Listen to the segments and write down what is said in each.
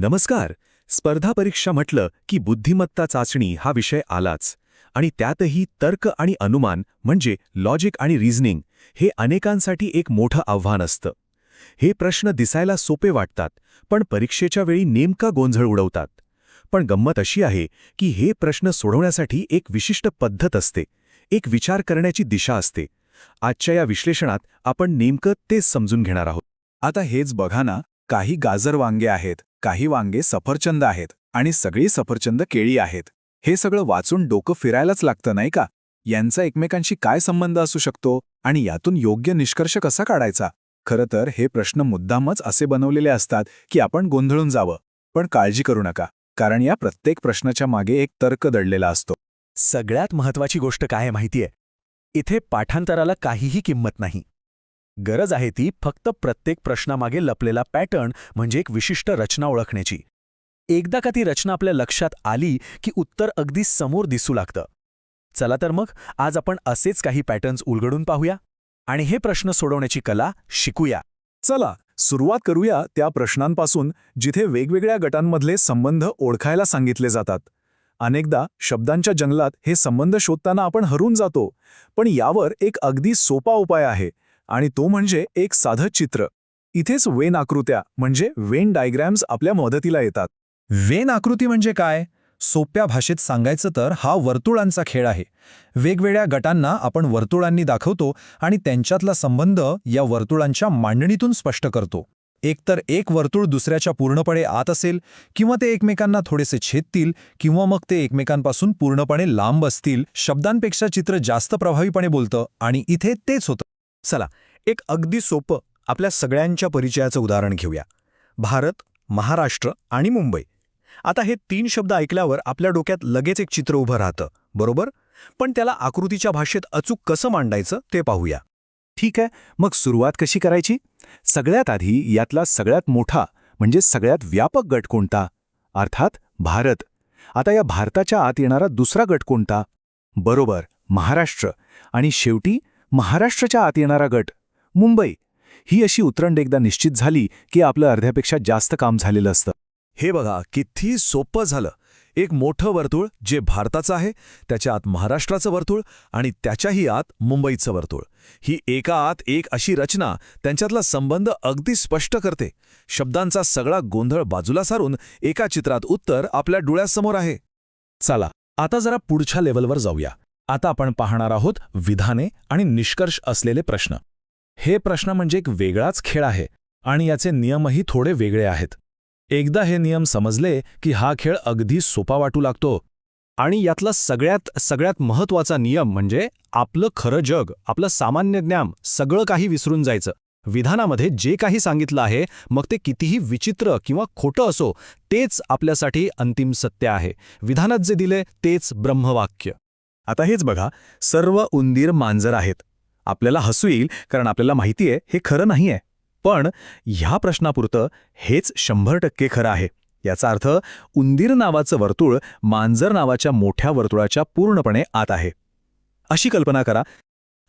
नमस्कार. स्पर्धा परीक्षा म्हटलं की बुद्धिमत्ता चाचणी हा विषय आलाच. आणि त्यातही तर्क आणि अनुमान म्हणजे लॉजिक आणि रिझनिंग हे अनेकांसाठी एक मोठं आव्हान असतं. हे प्रश्न दिसायला सोपे वाटतात पण परीक्षेच्या वेळी नेमका गोंधळ उडवतात. पण गंमत अशी आहे की हे प्रश्न सोडवण्यासाठी एक विशिष्ट पद्धत असते. एक विचार करण्याची दिशा असते. आजच्या या विश्लेषणात आपण नेमकं तेच समजून घेणार आहोत. आता हेच बघा ना काही गाजर वांगे आहेत. काही वांगे सफरचंद आहेत आणि सगळी सफरचंद केळी आहेत. हे सगळं वाचून डोकं फिरायलाच लागतं नाही का? यांचा एकमेकांशी काय संबंध असू शकतो आणि यातून योग्य निष्कर्ष कसा काढायचा? खरं तर हे प्रश्न मुद्दामच असे बनवलेले असतात की आपण गोंधळून जावं. पण काळजी करू नका कारण या प्रत्येक प्रश्नाच्या मागे एक तर्क दडलेला असतो. सगळ्यात महत्वाची गोष्ट काय माहितीये? इथे पाठांतराला काहीही किंमत नाही. गरज आहे ती फक्त प्रत्येक प्रश्नामागे लपलेला पॅटर्न म्हणजे एक विशिष्ट रचना ओळखण्याची. एकदा का ती रचना आपल्या लक्षात आली की उत्तर अगदी समोर दिसू लागतं. चला तर मग आज आपण असेच काही पॅटर्न्स उलगडून पाहूया आणि हे प्रश्न सोडवण्याची कला शिकूया. चला सुरुवात करूया त्या प्रश्नांपासून जिथे वेगवेगळ्या गटांमधले संबंध ओळखायला सांगितले जातात. अनेकदा शब्दांच्या जंगलात हे संबंध शोधताना आपण हरून जातो पण यावर एक अगदी सोपा उपाय आहे. आणि तो म्हणजे एक साधं चित्र. इथेच वेन आकृत्या म्हणजे वेन डायग्रॅम्स आपल्या मदतीला येतात. वेन आकृती म्हणजे काय? सोप्या भाषेत सांगायचं तर हा वर्तुळांचा खेळ आहे. वेगवेगळ्या गटांना आपण वर्तुळांनी दाखवतो आणि त्यांच्यातला संबंध या वर्तुळांच्या मांडणीतून स्पष्ट करतो. एकतर एक वर्तुळ दुसऱ्याच्या पूर्णपणे आत असेल किंवा ते एकमेकांना थोडेसे छेदतील किंवा मग ते एकमेकांपासून पूर्णपणे लांब असतील शब्दांपेक्षा चित्र जास्त प्रभावीपणे बोलतं आणि इथे तेच होतं. चला एक अगदी सोपं आपल्या सगळ्यांच्या परिचयाचं उदाहरण घेऊया. भारत महाराष्ट्र आणि मुंबई. आता हे तीन शब्द ऐकल्यावर आपल्या डोक्यात लगेच एक चित्र उभं राहतं बरोबर? पण त्याला आकृतीच्या भाषेत अचूक कसं मांडायचं ते पाहूया. ठीक आहे मग सुरुवात कशी करायची? सगळ्यात आधी यातला सगळ्यात मोठा म्हणजे सगळ्यात व्यापक गट कोणता? अर्थात भारत. आता या भारताच्या आत येणारा दुसरा गट कोणता? बरोबर महाराष्ट्र. आणि शेवटी महाराष्ट्राच्या आत येणारा गट मुंबई ही अशी उतरंड एकदा निश्चित झाली की आपलं अर्ध्यापेक्षा जास्त काम झालेलं असतं. हे बघा किती सोपं झालं. एक मोठं वर्तुळ जे भारताचं आहे त्याच्या आत महाराष्ट्राचं वर्तुळ आणि त्याच्याही आत मुंबईचं वर्तुळ. ही एका आत एक अशी रचना त्यांच्यातला संबंध अगदी स्पष्ट करते. शब्दांचा सगळा गोंधळ बाजूला सारून एका चित्रात उत्तर आपल्या डोळ्यासमोर आहे. चला आता जरा पुढच्या लेवलवर जाऊया. आता आपण पाहणार आहोत विधाने आणि निष्कर्ष असलेले प्रश्न. हे प्रश्न म्हणजे एक वेगळाच खेळ आहे आणि याचे नियमही थोडे वेगळे आहेत. एकदा हे नियम समजले की हा खेळ अगदी सोपा वाटू लागतो आणि यातला सगळ्यात सगळ्यात महत्त्वाचा नियम म्हणजे आपलं खरं जग आपलं सामान्य ज्ञान सगळं काही विसरून जायचं. विधानामध्ये जे काही सांगितलं आहे मग ते कितीही विचित्र किंवा खोटं असो तेच आपल्यासाठी अंतिम सत्य आहे. विधानात जे दिले तेच ब्रह्मवाक्य. आता हेच बघा सर्व उंदीर मांजर आहेत. आपल्याला हसू येईल कारण आपल्याला माहितीये हे खरं नाहीये. पण ह्या प्रश्नापुरतं हेच शंभर टक्के खरं आहे. याचा अर्थ उंदीर नावाचं वर्तुळ मांजर नावाच्या मोठ्या वर्तुळाच्या पूर्णपणे आत आहे. अशी कल्पना करा.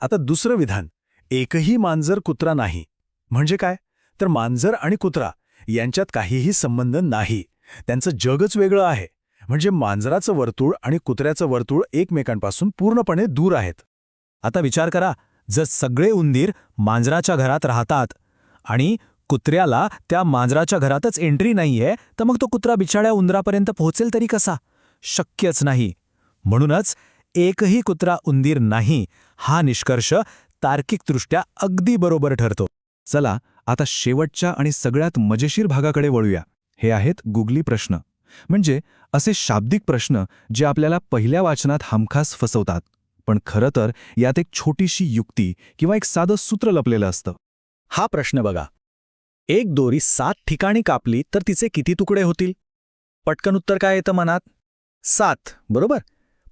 आता दुसरं विधान. एकही मांजर कुत्रा नाही. म्हणजे काय? तर मांजर आणि कुत्रा यांच्यात काहीही संबंध नाही. त्यांचं जगच वेगळं आहे. म्हणजे मांजराचं वर्तुळ आणि कुत्र्याचं वर्तुळ एकमेकांपासून पूर्णपणे दूर आहेत. आता विचार करा जर सगळे उंदीर मांजराच्या घरात राहतात आणि कुत्र्याला त्या मांजराच्या घरातच एंट्री नाहीये तर मग तो कुत्रा बिछाड्या उंदरापर्यंत पोहोचेल तरी कसा? शक्यच नाही. म्हणूनच एकही कुत्रा उंदीर नाही हा निष्कर्ष तार्किकदृष्ट्या अगदी बरोबर ठरतो. चला आता शेवटच्या आणि सगळ्यात मजेशीर भागाकडे वळूया. हे आहेत गुगली प्रश्न. म्हणजे असे शाब्दिक प्रश्न जे आपल्याला पहिल्या वाचनात हमखास फसवतात. पण खरं तर यात एक छोटीशी युक्ती किंवा एक साधं सूत्र लपलेलं असतं. हा प्रश्न बघा. एक दोरी सात ठिकाणी कापली तर तिचे किती तुकडे होतील? पटकन उत्तर काय येतं मनात? सात बरोबर?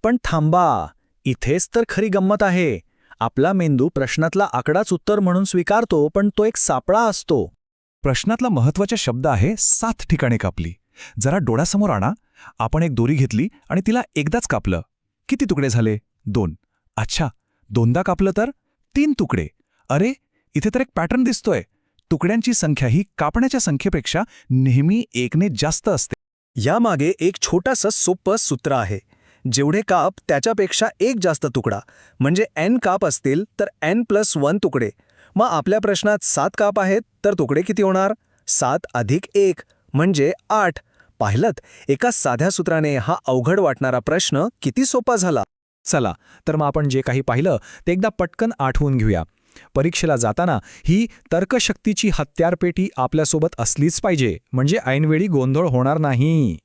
पण थांबा इथेच तर खरी गंमत आहे. आपला मेंदू प्रश्नातला आकडाच उत्तर म्हणून स्वीकारतो पण तो एक सापळा असतो. प्रश्नातला महत्त्वाचा शब्द आहे सात ठिकाणी कापली. जरा डोळ्यासमोर आणा. आपण एक दोरी घेतली आणि तिला एकदाच कापलं. किती तुकडे झाले? दोन. अच्छा दोनदा कापलं तर तीन तुकडे. अरे इथे तर एक पॅटर्न दिसतोय. तुकड्यांची संख्या ही कापण्याच्या संख्येपेक्षा नेहमी एकने जास्त असते. यामागे एक छोटंसं सोपं सूत्र आहे. जेवढे काप त्याच्यापेक्षा एक जास्त तुकडा. म्हणजे एन काप असतील तर एन प्लस वन तुकडे. मग आपल्या प्रश्नात सात काप आहेत तर तुकडे किती होणार? सात अधिक एक म्हणजे आठ. पाहिलत एका साध्या सूत्राने हा अवघड वाटणारा प्रश्न किती सोपा झाला? चला तर मग आपण जे काही पाहिलं ते एकदा पटकन आठवून घेऊया. परीक्षेला जाताना ही तर्कशक्तीची हत्यारपेटी आपल्यासोबत असलीच पाहिजे म्हणजे ऐनवेळी गोंधळ होणार नाही.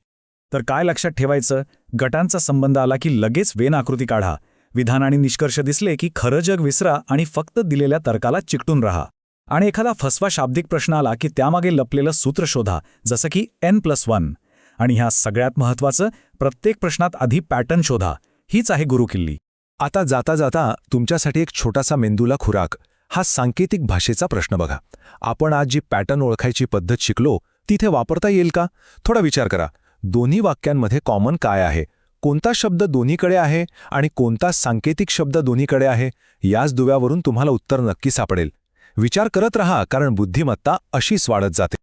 तर काय लक्षात ठेवायचं? गटांचा संबंध आला की लगेच वेन आकृती काढा. विधान आणि निष्कर्ष दिसले की खरं जग विसरा आणि फक्त दिलेल्या तर्काला चिकटून राहा. आणि एखादा फसवा शाब्दिक प्रश्न आला की त्यामागे लपलेलं सूत्र शोधा जसं की एन प्लस वन आणि ह्या सगळ्यात महत्त्वाचं प्रत्येक प्रश्नात आधी पॅटर्न शोधा. हीच आहे गुरुकिल्ली आता जाता जाता तुमच्यासाठी एक छोटासा मेंदूला खुराक हा सांकेतिक भाषेचा प्रश्न बघा. आपण आज जी पॅटर्न ओळखायची पद्धत शिकलो तिथे वापरता येईल का? थोडा विचार करा. दोन्ही वाक्यांमध्ये कॉमन काय आहे? कोणता शब्द दोन्हीकडे आहे आणि कोणता सांकेतिक शब्द दोन्हीकडे आहे? याच दुव्यावरून तुम्हाला उत्तर नक्की सापडेल. विचार करत रहा कारण बुद्धिमत्ता अशीच वाढत जाते.